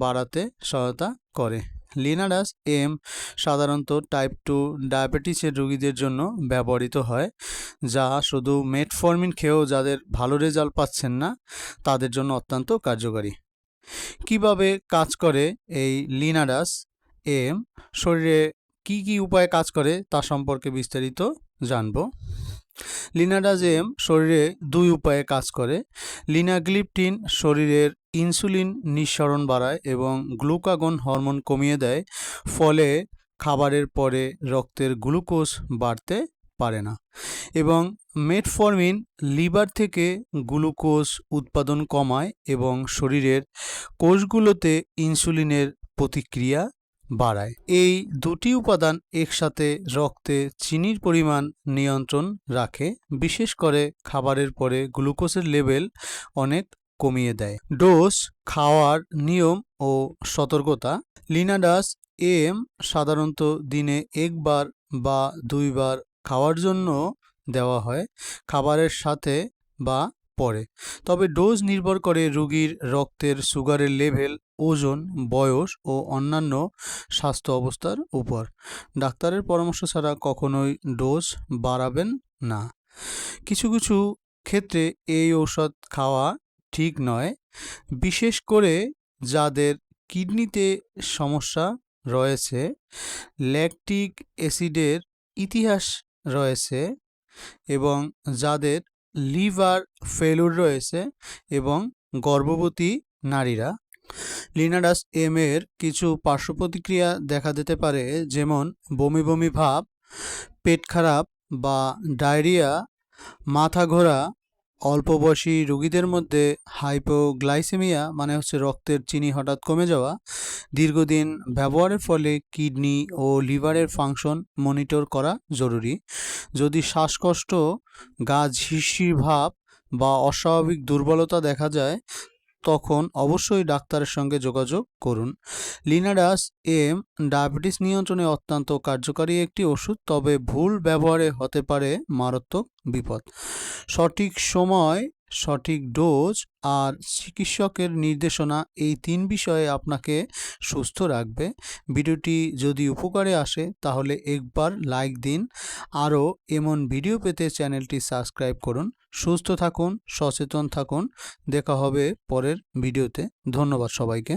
বাড়াতে সহায়তা করে। লিনারাস এম সাধারণত টাইপ টু ডায়াবেটিসের রোগীদের জন্য ব্যবহৃত হয়, যা শুধু মেটফর্মিন খেয়েও যাদের ভালো রেজাল্ট পাচ্ছেন না, তাদের জন্য অত্যন্ত কার্যকারী। কীভাবে কাজ করে এই লিনারাস এম? শরীরে কি কি উপায়ে কাজ করে তা সম্পর্কে বিস্তারিত জানব। লিনারাজ এম শরীরে দুই উপায়ে কাজ করে। লিনাগ্লিপটিন শরীরের ইনসুলিন নিঃসরণ বাড়ায় এবং গ্লুকাগন হরমোন কমিয়ে দেয়, ফলে খাবারের পরে রক্তের গ্লুকোজ বাড়তে পারে না। এবং মেটফর্মিন লিভার থেকে গ্লুকোজ উৎপাদন কমায় এবং শরীরের কোষগুলোতে ইনসুলিনের প্রতিক্রিয়া বাড়ায়। এই দুটি উপাদান একসাথে রক্তে চিনির পরিমাণ নিয়ন্ত্রণ রাখে, বিশেষ করে খাবারের পরে গ্লুকোজের লেভেল অনেক কমিয়ে দেয়। ডোজ, খাওয়ার নিয়ম ও সতর্কতা। লিনাডাস এম সাধারণত দিনে একবার বা দুইবার খাওয়ার জন্য দেওয়া হয়। খাবারের সাথে বা পরে তবে ডোজ নির্ভর করে রোগীর রক্তের সুগারের লেভেল, ওজন, বয়স ও অন্যান্য স্বাস্থ্য অবস্থার উপর। ডাক্তারের পরামর্শ ছাড়া কখনোই ডোজ বাড়াবেন না। কিছু কিছু ক্ষেত্রে এই ঔষধ খাওয়া ঠিক নয়, বিশেষ করে যাদের কিডনিতে সমস্যা রয়েছে, ল্যাকটিক অ্যাসিডের ইতিহাস রয়েছে এবং যাদের লিভার ফেলুর রয়েছে এবং গর্ভবতী নারীরা। লিনাডাস এম এর কিছু পার্শ্ব প্রতিক্রিয়া দেখা দিতে পারে, যেমন বমি বমি ভাব, পেট খারাপ বা ডায়রিয়া, মাথা ঘোরা অল্প বয়সী রোগীদের মধ্যে হাইপোগ্লাইসেমিয়া মানে হচ্ছে রক্তের চিনি হঠাৎ কমে যাওয়া, দীর্ঘদিন ব্যবহারের ফলে কিডনি ও লিভারের ফাংশন মনিটর করা জরুরি। যদি শ্বাসকষ্ট, গা হিসির ভাব বা অস্বাভাবিক দুর্বলতা দেখা যায় তখন অবশ্যই ডাক্তারের সঙ্গে যোগাযোগ করুন। লিনাডাস এম ডায়াবেটিস নিয়ন্ত্রণে অত্যন্ত কার্যকারী একটি ওষুধ, তবে ভুল ব্যবহারে হতে পারে মারাত্মক বিপদ। সঠিক সময় সঠিক ডোজ আর চিকিৎসকের নির্দেশনা এই তিন বিষয়ে আপনাকে সুস্থ রাখবে। ভিডিওটি যদি উপকারে আসে তাহলে একবার লাইক দিন। আরও এমন ভিডিও পেতে চ্যানেলটি সাবস্ক্রাইব করুন। সুস্থ থাকুন, সচেতন থাকুন। দেখা হবে পরের ভিডিওতে। ধন্যবাদ সবাইকে।